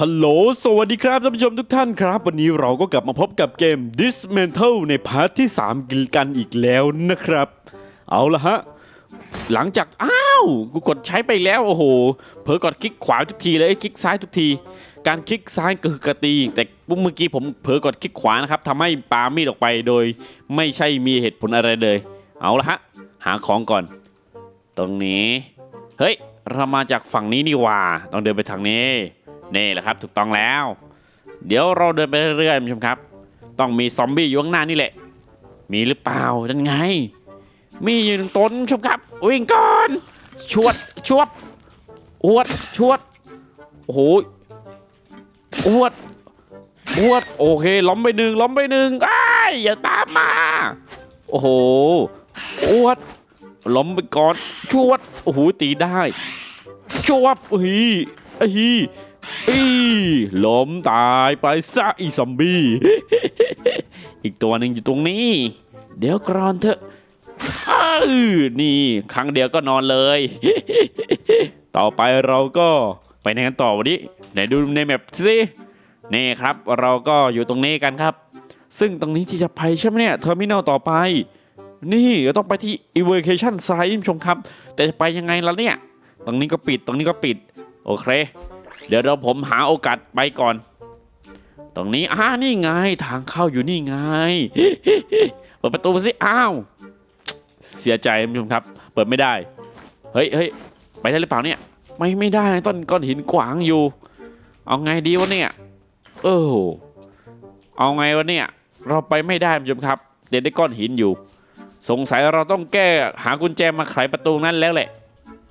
ฮัลโหล สวัสดีครับท่านผู้ชมทุกท่านครับ วันนี้เราก็กลับมาพบกับเกม Dismantle ในพาร์ทที่3กันอีกแล้วนะครับ เอาละฮะ หลังจาก อ้าว กูกดใช้ไปแล้ว โอ้โห เผลอกดคลิกขวาทุกทีเลยคลิกซ้ายทุกที การคลิกซ้ายก็คือกระตี แต่เมื่อกี้ผมเผลอกดคลิกขวานะครับทำให้ปามีดออกไปโดย ไม่ใช่มีเหตุผลอะไรเลย เอาละฮะ หาของก่อน ตรงนี้ เฮ้ย เรามาจากฝั่งนี้นี่ว่า ต้องเดินไปทางนี้ นี่แหละครับถูกต้องแล้ว เดี๋ยวเราเดินไปเรื่อยๆคุณผู้ชมครับ ต้องมีซอมบี้อยู่ข้างหน้านี่แหละ มีหรือเปล่านั่นไง มีอยู่หนึ่งตนคุณผู้ชมครับ วิ่งก่อนชวดชวบอวดชวดโอ้โหอวดอวดโอเคล้มไปหนึ่งล้มไปหนึ่งอ้ายอย่าตามมา โอ้โหอวดล้มไปก่อนชวดโอ้โหตีได้ชวบเฮ้ยเฮ้ย ล้มตายไปซะอีซอมบี้ อีกตัวหนึ่งอยู่ตรงนี้ เดี๋ยวกรอนเถอะอ้าวนี่ครั้งเดียวก็นอนเลย ต่อไปเราก็ไปไหนกันต่อวันนี้ไหนดูในแมปสินี่ครับ เราก็อยู่ตรงนี้กันครับ ซึ่งตรงนี้ที่จะไปใช่ไหมเนี่ยเทอร์มินอลต่อไป นี่เราต้องไปที่ evacuation site คุณผู้ชมครับ แต่จะไปยังไงล่ะเนี่ย ตรงนี้ก็ปิดตรงนี้ก็ปิด โอเค เดี๋ยวเราผมหาโอกาสไปก่อน ตรงนี้อ่านี่ไงทางเข้าอยู่นี่ไง เปิดประตูสิ อ้าว เสียใจคุณผู้ชมครับ เปิดไม่ได้ เฮ้ยเฮ้ยไปได้หรือเปล่าเนี่ย ไม่ไม่ได้ต้นก้อนหินขวางอยู่ เอาไงดีวะเนี่ยเออเอาไงวะเนี่ย เราไปไม่ได้คุณผู้ชมครับ เดี๋ยวได้ก้อนหินอยู่ สงสัยเราต้องแก้หากุญแจมาไขประตูนั้นแล้วแหละ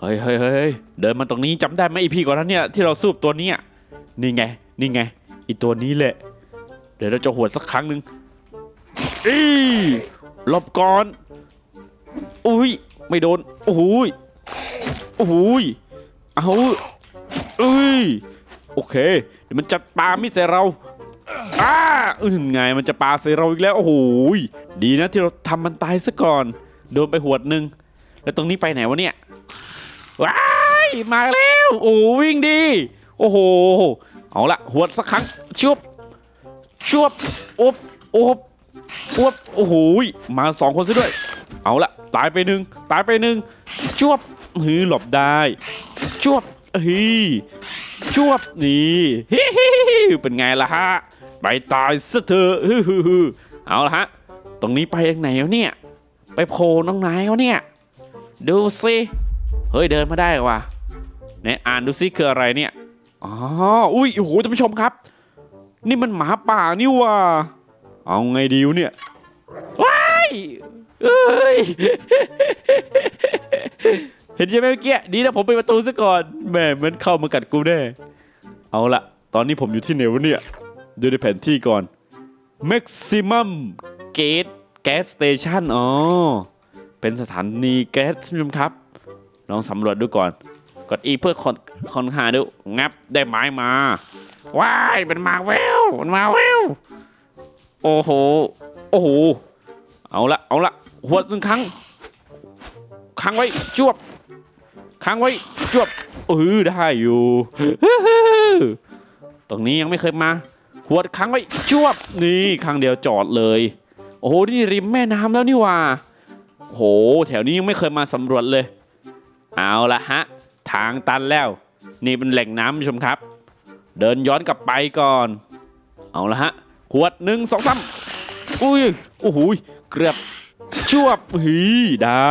เฮ้ยเฮ้ยเฮ้ยเดินมาตรงนี้จำได้ไหมอีพี่ก่อนนั้นเนี่ยที่เราสูบตัวนี้นี่ไง นี่ไงอีตัวนี้แหละ เดี๋ยวเราจะหวดสักครั้งหนึ่งอีหลบก่อน อุ้ย ไม่โดน โอ้โหยโอ้โหยเอาอุ้ย โอเค เดี๋ยวมันจะปาไมิดใส่เราอ้าอืไงมันจะปาใส่เราอีกแล้ว โอ้โหยดีนะที่เราทำมันตายซะก่อน โดนไปหวดหนึ่งแล้วตรงนี้ไปไหนวะเนี่ย ว้ายมาแล้วโอ้วิ่งดี โอ้โห เอาละหวดสักครั้งชุบชุบอุบอุบอบโอ้โหมาสองคนซะด้วย เอาละตายไปหนึ่งตายไปหนึ่งชวบฮือหลบได้ชวบฮีชวบนี่ฮิฮิเป็นไงล่ะฮะ ไปตายซะเถอะฮึฮึเอาละฮะ ตรงนี้ไปทางไหนวะเนี่ย ไปโผล่น้องไหนวะเนี่ย ดูสิ เฮ้ยเดินมาได้ว่ะไหนอ่านดูซิคืออะไรเนี่ยอ๋ออุ้ยโอ้โหท่านผู้ชมครับ นี่มันหมาป่านี่ว่ะเอาไงดีวเนี่ยว้ายเอ้ยเห็นใช่ไหมเมื่อกี้ดีนะผมไปประตูซะก่อนแหม่มันเข้ามากัดกูแน่เอาละตอนนี้ผมอยู่ที่ไหนวะเนี่ยดูในแผนที่ก่อน maximum gate gas station อ๋อเป็นสถานีแก๊สท่านผู้ชมครับ ลองสำรวจดูก่อน กด E เพื่อคนคนหาดู งับได้ไม้มา ว้ายมันมาแววมันมาแววโอ้โห โอ้โห เอาละ เอาละ หัวหนึ่งครั้ง ค้างไว้ จวบ ค้างไว้ จวบเออได้อยู่ ตรงนี้ยังไม่เคยมา หัวดค้างไว้ จวบ นี่ครั้งเดียวจอดเลย โอ้โห นี่ริมแม่น้ำแล้วนี่ว่าโห แถวนี้ยังไม่เคยมาสำรวจเลย เอาละฮะ ทางตันแล้ว นี่เป็นแหล่งน้ำผู้ชมครับ เดินย้อนกลับไปก่อน เอาละฮะขวดหนึ่งสองสามอุ้ยโอ้โหเกือบชวบหีได้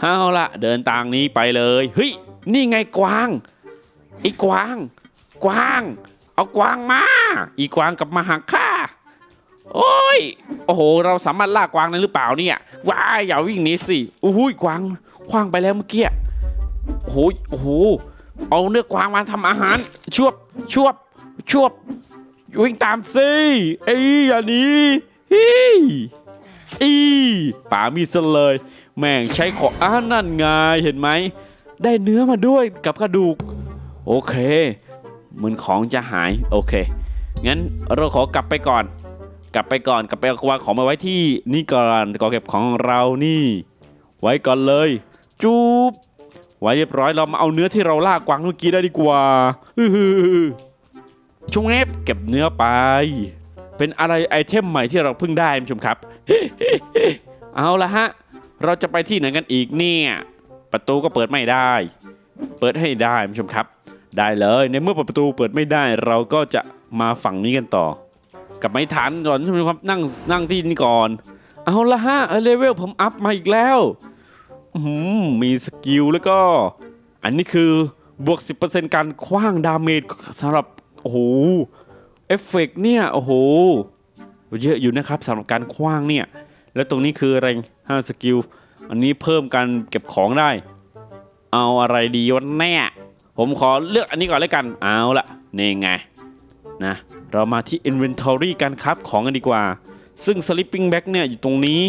เอาละเดินทางนี้ไปเลยเฮ้ยนี่ไงกวางไอ้กวาง กวาง เอากวางมา อีกวางกับมาหักข้าโอ้ย โอ้โห เราสามารถล่ากวางได้หรือเปล่าเนี่ยว้ายอย่าวิ่งหนีสิโอ้หยกวาง คว้างไปแล้วเมื่อกี้โอ้โหโอ้โหเอาเนื้อกวางมาทำอาหารชวบชวบชวบวิ่งตามสิเอ้ยอย่านีฮีอีป่ามีดซะเลย แม่งใช้ขออ่านั่นไงเห็นไหม ได้เนื้อมาด้วยกับกระดูก โอเค เหมือนของจะหาย โอเค งั้นเราขอกลับไปก่อน กลับไปก่อน กลับไปเอาวางของมาไว้ที่นี่ก่อนก่อเก็บของเรานี่ ไว้ก่อนเลย จูบไว้เรียบร้อยเรามาเอาเนื้อที่เราล่ากวางเมื่อกี้ได้ดีกว่าอื้อหือช่วงเอฟเก็บเนื้อไป เป็นอะไรไอเทมใหม่ที่เราเพิ่งได้คุณผู้ชมครับ เอาละฮะ เราจะไปที่ไหนกันอีกเนี่ย ประตูก็เปิดไม่ได้ เปิดให้ได้คุณผู้ชมครับ ได้เลยในเมื่อประตูเปิดไม่ได้ เราก็จะมาฝั่งนี้กันต่อ กับไม้ฐานก่อนคุณผู้ชมครับนั่งนั่งที่นี่ก่อน เอาละฮะเลเวลผมอัพมาอีกแล้วอื้อหือ มีสกิลแล้วก็ อันนี้คือบวก 10%การคว้างดาเมจสำหรับ โอ้โห เอฟเฟกต์เนี่ย โอ้โห เยอะอยู่นะครับสำหรับการคว้างเนี่ย แล้วตรงนี้คืออะไร5สกิล อันนี้เพิ่มการเก็บของได้ เอาอะไรดีวะแน่ ผมขอเลือกอันนี้ก่อนเลยกัน เอาละนี่ไง นะ เรามาที่ Inventory การครับของกันดีกว่า ซึ่ง Sleeping Bag เนี่ยอยู่ตรงนี้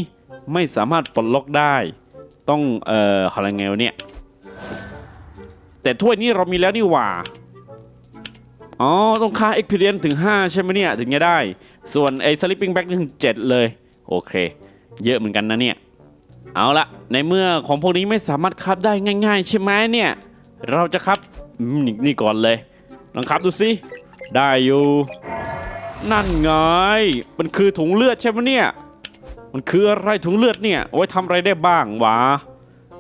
ไม่สามารถปลดล็อกได้ ต้องเอ่ออะไรไงวะเนี่ย แต่ถ้วยนี้เรามีแล้วนี่หว่า อ๋อ ต้องค่า Experience ถึง 5 ใช่ไหมเนี่ย ถึงจะได้ ส่วนไอ้ Sleeping Bag นี่ถึง 7 เลย โอเค เยอะเหมือนกันนะเนี่ย เอาละในเมื่อของพวกนี้ไม่สามารถคับได้ง่ายๆ ใช่ไหมเนี่ย เราจะคับอืมนี่นี่ก่อนเลย ลองคับดูสิได้อยู่ นั่นไง มันคือถุงเลือดใช่ไหมเนี่ย มันคืออะไรถุงเลือดเนี่ยเอาไว้ทำอะไรได้บ้างวะ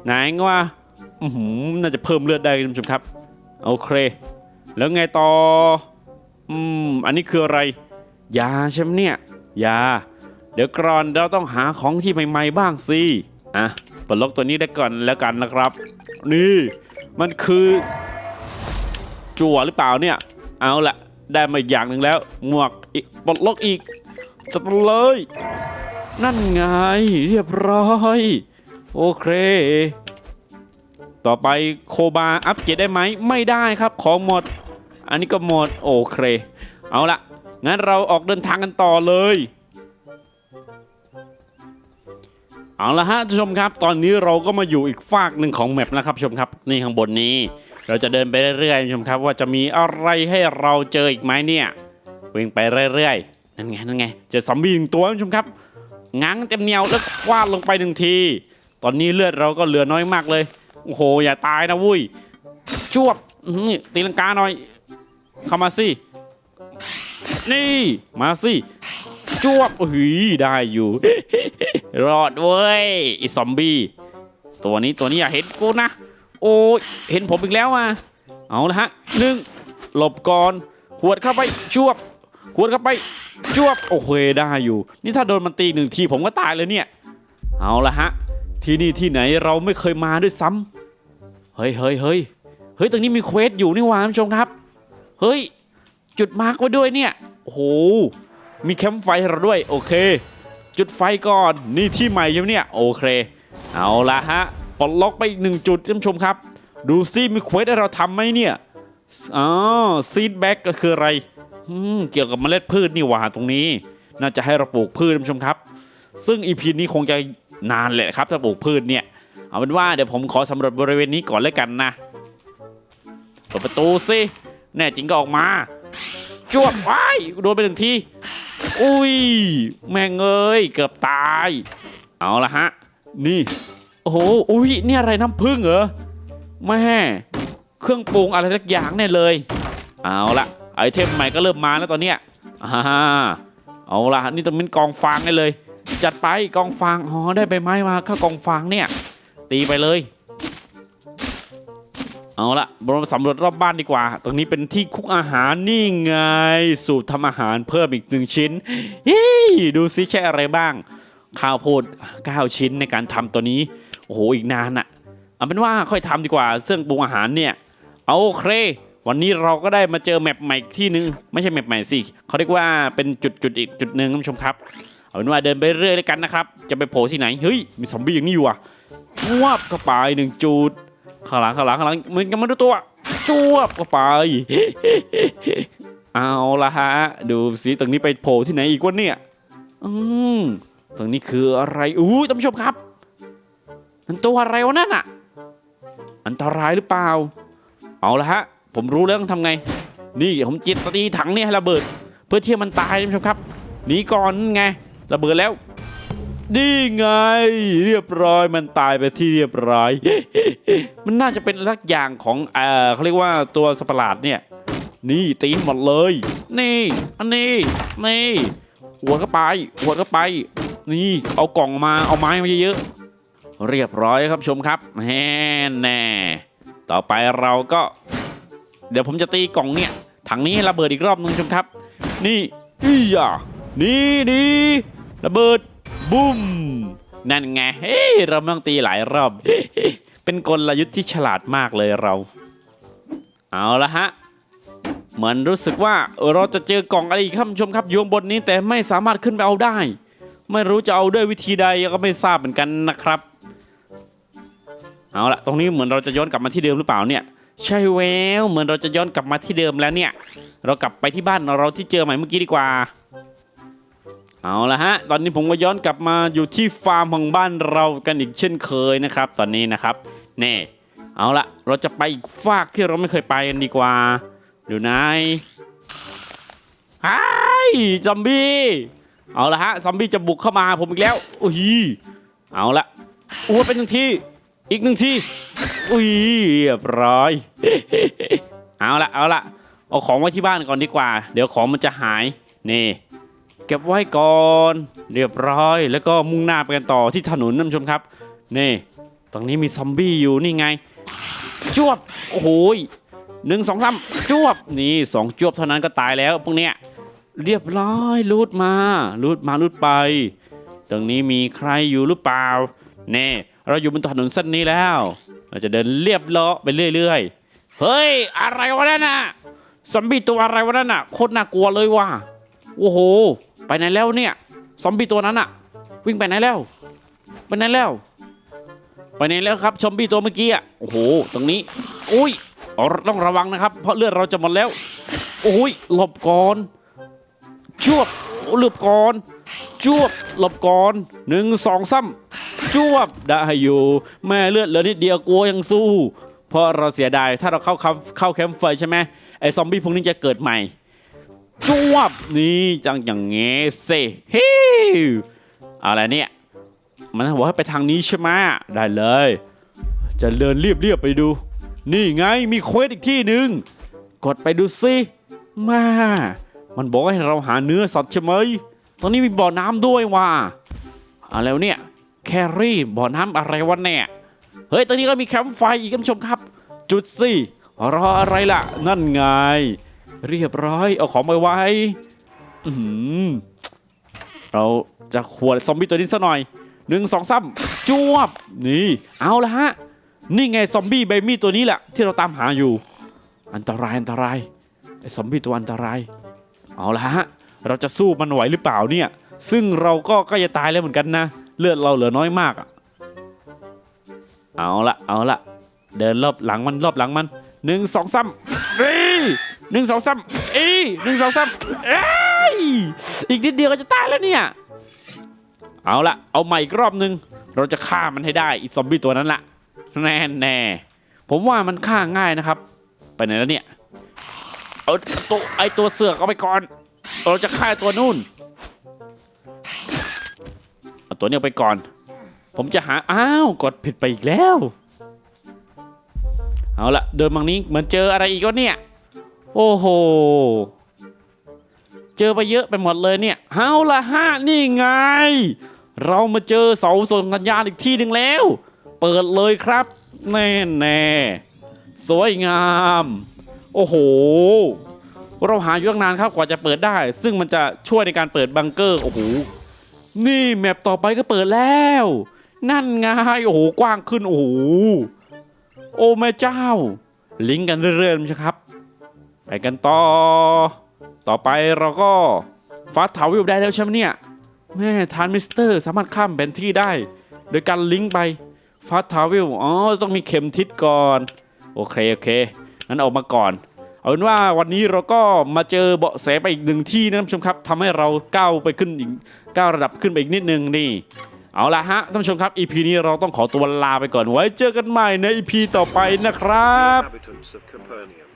ไหนวะอือหือน่าจะเพิ่มเลือดได้คุณผู้ชมครับโอเค แล้วไงต่ออืมอันนี้คืออะไร ยาใช่ไหมเนี่ยยา เดี๋ยวก่อนเราต้องหาของที่ใหม่ๆบ้างสิอะปลดล็อกตัวนี้ได้ก่อนแล้วกันนะครับ นี่มันคือ จั่วหรือเปล่าเนี่ย เอาละได้มาอีกอย่างหนึ่งแล้ว หมวกอีกปลดล็อกอีกจัดเลย นั่นไง เรียบร้อย โอเค ต่อไปโคบาอัปเกรดได้ไหม ไม่ได้ครับของหมด อันนี้ก็หมด โอเค เอาละงั้นเราออกเดินทางกันต่อเลย เอาละฮะท่านผู้ชมครับ ตอนนี้เราก็มาอยู่อีกฝากหนึ่งของแมปนะครับชมครับ นี่ข้างบนนี้ เราจะเดินไปเรื่อยๆชมครับ ว่าจะมีอะไรให้เราเจออีกไหมเนี่ยวิ่งไปเรื่อยๆนั่นไงนั่นไงเจอซอมบี้หนึ่งตัวชมครับ ง้างเต็มเหนียวแล้วฟาดลงไปหนึ่งที ตอนนี้เลือดเราก็เหลือน้อยมากเลย โอ้โห อย่าตายนะวุ้ยจวบตีลังกาหน่อย เข้ามาสิ นี่ มาสิจวบเฮ้ยได้อยู่ รอดเว้ยไอซอมบี้ ตัวนี้ตัวนี้อย่าเห็นกูนะ โอ้ยเห็นผมอีกแล้วมาเอาละฮะหนึ่งหลบก่อนขวดเข้าไปจวบ ขวดเข้าไปจวบโอเคได้อยู่ นี่ถ้าโดนมันตีหนึ่งทีผมก็ตายเลยเนี่ย เอาละฮะ ที่นี่ที่ไหนเราไม่เคยมาด้วยซ้ำเฮ้ยเฮ้ยเฮ้ยเฮ้ยตรงนี้มีเควสอยู่นี่หว่าท่านผู้ชมครับ เฮ้ย จุดมาร์กไว้ด้วยเนี่ยโอ้โหมีแคมป์ไฟให้เราด้วยโอเค จุดไฟก่อนนี่ที่ใหม่ใช่ไหมเนี่ยโอเค เอาละฮะปลดล็อกไปอีกหนึ่งจุดท่านผู้ชมครับ ดูซิมีเควสให้เราทำไหมเนี่ยอ๋อซีดแบ็กก็คืออะไร เกี่ยวกับเมล็ดพืชนี่หว่าตรงนี้ น่าจะให้เราปลูกพืชท่านผู้ชมครับ ซึ่งอีพีนี้คงจะนานแหละครับถ้าปลูกพืชเนี่ยเอาเป็นว่าเดี๋ยวผมขอสำรวจบริเวณนี้ก่อนเลยกันนะเปิดประตูสิแน่จริงก็ออกมาจวบว้ายโดนไปหนึ่งทีอุ้ยแม่งเอ้ยเกือบตาย เอาละฮะ นี่ โอ้โหอุ้ยนี่อะไรน้ำผึ้งเหรอแม่เครื่องปรุงอะไรสักอย่างแน่เลย เอาละ ไอเทมใหม่ก็เริ่มมาแล้วตอนเนี้ยอ่าเอาละนี่ต้องเป็นกองฟางได้เลย จัดไปกองฟางอ๋อได้ใบไม้มาข้ากองฟางเนี่ย ตีไปเลย เอาละเรามสำรวจรอบบ้านดีกว่า ตรงนี้เป็นที่คุกอาหารนี่ไง สูตรทำอาหารเพิ่มอีกหนึ่งชิ้นฮ้ยดูซิใช่อะไรบ้าง ข้าวโพด9ชิ้นในการทำตัวนี้ โอ้โหอีกนานอะเอาเป็นว่าค่อยทำดีกว่าเรื่องปรุงอาหารเนี่ย เอาโอเค วันนี้เราก็ได้มาเจอแมปใหม่ที่หนึ่งไม่ใช่แมปใหม่สิเขาเรียกว่าเป็นจุดจุดๆอีกจุดหนึ่งท่านผู้ชมครับ เอาเป็นว่าเดินไปเรื่อยเลยกันนะครับ จะไปโผล่ที่ไหน เฮ้ย มีซอมบี้อย่างนี้อยู่อะวาบเข้าไปหนึ่งจุดข้างหลังข้างหลังข้างหลังเหมือนกันมาดูตัวจวบเข้าไป เอาละฮะ ดูสิตรงนี้ไปโผล่ที่ไหนอีกวะเนี่ย อืมตรงนี้คืออะไรอู้ท่านผู้ชมครับ มันตัวอะไรวะนั่นอะอันตรายหรือเปล่า เอาละฮะ ผมรู้แล้วต้องทำไง นี่ผมจิตตีถังเนี่ยให้ระเบิด เพื่อที่มันตายท่านผู้ชมครับหนีก่อนไงระเบิดแล้วนี่ไงเรียบร้อยมันตายไปที่เรียบร้อย มันน่าจะเป็นลักอย่างของเออเขาเรียกว่าตัวสัตว์ประหลาดเนี่ยนี่ตีหมดเลย นี่ อันนี้ นี่ หัวเข้าไป หัวเข้าไป นี่ เอากล่องมา เอาไม้มาเยอะๆ เรียบร้อยครับชมครับแฮ่แน่ ต่อไปเราก็ เดี๋ยวผมจะตีกล่องเนี่ย ถังนี้ให้ระเบิดอีกรอบนึงชมครับ นี่อีอะนี่นี่ระเบิดบุ้มนั่นไงเฮ้ยเราไม่ต้องตีหลายรอบ เป็นกลยุทธ์ที่ฉลาดมากเลยเรา เอาละฮะเหมือนรู้สึกว่าเราจะเจอกล่องอะไรอีกครับชมครับโยงบนนี้แต่ไม่สามารถขึ้นไปเอาได้ ไม่รู้จะเอาด้วยวิธีใดก็ไม่ทราบเหมือนกันนะครับ เอาละตรงนี้เหมือนเราจะย้อนกลับมาที่เดิมหรือเปล่าเนี่ย ใช่แววเหมือนเราจะย้อนกลับมาที่เดิมแล้วเนี่ย เรากลับไปที่บ้านเราที่เจอใหม่เมื่อกี้ดีกว่า เอาละฮะ ตอนนี้ผมก็ย้อนกลับมาอยู่ที่ฟาร์มของบ้านเรากันอีกเช่นเคยนะครับ ตอนนี้นะครับเน่เอาละเราจะไปอีกฟากที่เราไม่เคยไปกันดีกว่าอยู่ไหนไอ้ซอมบี้เอาละฮะซอมบี้จะบุกเข้ามาหาผมอีกแล้วโอ้ยเอาละอ้วเป็นหนึ่งทีอีกหนึ่งที อุ้ยเรียบร้อย เอาละเอาละเอาของไว้ที่บ้านก่อนดีกว่า เดี๋ยวของมันจะหาย นี่ เก็บไว้ก่อน เรียบร้อย แล้วก็มุ่งหน้าไปกันต่อที่ถนนท่านผู้ชมครับ นี่ ตรงนี้มีซอมบี้อยู่นี่ไง จวบ โอ้โหยหนึ่งสองสามจวบ นี่สองจวบเท่านั้นก็ตายแล้วพวกเนี้ย เรียบร้อยรูดมารูดมารูดไป ตรงนี้มีใครอยู่หรือเปล่าเน่ เราอยู่บนถนนเส้นนี้แล้ว เราจะเดินเรียบเลาะไปเรื่อยๆ เฮ้ย อะไรวะนั่นน่ะซอมบี้ตัวอะไรวะนั่นน่ะ โคตรน่ากลัวเลยว่ะ โอ้โห ไปไหนแล้วเนี่ย ซอมบี้ตัวนั้นน่ะ วิ่งไปไหนแล้ว ไปไหนแล้ว ไปไหนแล้วครับ ซอมบี้ตัวเมื่อกี้อะ โอ้โห ตรงนี้ อุ้ยต้องระวังนะครับ เพราะเลือดเราจะหมดแล้ว โอ้ย หลบก่อนจวบหลบก่อนจวบหลบก่อนหนึ่งสองซ้ำ จวบได้อยู่ แม่เลือดเหลือนิดเดียวกลัวยังสู้ เพราะเราเสียดายถ้าเราเข้าคมป์เข้าแคมป์ไฟใช่ไหมไอ้ซอมบี้พวกนี้จะเกิดใหม่ จวบนี่จังอย่างเงี้เซฮิวอะไรเนี่ย มันบอกให้ไปทางนี้ใช่ไหมได้เลย จะเดินเรียบๆไปดู นี่ไงมีเควสอีกที่หนึ่งกดไปดูสิมามันบอกให้เราหาเนื้อสัตว์ใช่ไหมตรงนี้มีบ่อน้ำด้วยว่ะอะไรเนี่ย แครี่บ่อน้ำอะไรวะเนี่ยเฮ้ยตอนนี้ก็มีแคมป์ไฟอีกคุณผู้ชมครับ จุดสิรออะไรล่ะ นั่นไง เรียบร้อยเอาของไปไว้เราจะขวดซอมบี้ตัวนี้ซะหน่อยหนึ่งสองสามจวบนี่ เอาละฮะ นี่ไงซอมบี้เบมี่ตัวนี้แหละ ที่เราตามหาอยู่ อันตรายอันตรายไอ้ซอมบี้ตัวอันตราย เอาละฮะ เราจะสู้มันไหวหรือเปล่าเนี่ย ซึ่งเราก็ใกล้จะตายแล้วเหมือนกันนะ เลือดเราเหลือน้อยมากอะเอาละเอาละเดินรอบหลังมันรอบหลังมันหนึ่งสองสามเอ้ยหนึ่งสองสามเอ้ยหนึ่งสองสามเอ้ยอีกนิดเดียวก็จะตายแล้วเนี่ยเอาละเอาใหม่อีกรอบหนึ่งเราจะฆ่ามันให้ได้อีซอมบี้ตัวนั้นละแน่แน่ผมว่ามันฆ่าง่ายนะครับ ไปไหนแล้วเนี่ยเอาตัวไอตัวเสือกเอาไปก่อน เราจะฆ่าตัวนู่น ตัวนี้เอาไปก่อน ผมจะหา อ้าว กดผิดไปอีกแล้ว เอาละเดินบางนี้เหมือนเจออะไรอีกวะเนี่ย โอ้โห เจอไปเยอะไปหมดเลยเนี่ย เอาละฮะนี่ไง เรามาเจอเสาส่งสัญญาณอีกที่หนึ่งแล้ว เปิดเลยครับ แน่แน่สวยงาม โอ้โห เราหาอยู่ตั้งนานครับกว่าจะเปิดได้ ซึ่งมันจะช่วยในการเปิดบังเกอร์ โอ้โห นี่แมปต่อไปก็เปิดแล้ว นั่นไงโอ้โหกว้างขึ้นโอ้โหโอ้แม่เจ้า ลิงก์กันเรื่อยๆนะครับ ไปกันต่อ ต่อไปเราก็ฟาสทาวิวได้แล้วใช่ไหมเนี่ยแม่ทานมิสเตอร์สามารถข้ามแผนที่ได้ โดยการลิงก์ไปฟาสทาวิวอ๋อต้องมีเข็มทิศก่อน โอเคโอเคงั้นออกมาก่อน เอาเป็นว่าวันนี้เราก็มาเจอเบาะแสไปอีกหนึ่งที่นะท่านผู้ชมครับทำให้เราก้าวไปขึ้นอีกก้าวระดับขึ้นไปอีกนิดนึงนี่เอาละฮะท่านผู้ชมครับ EP นี้เราต้องขอตัวลาไปก่อนไว้เจอกันใหม่ใน EP ต่อไปนะครับ inhabitants.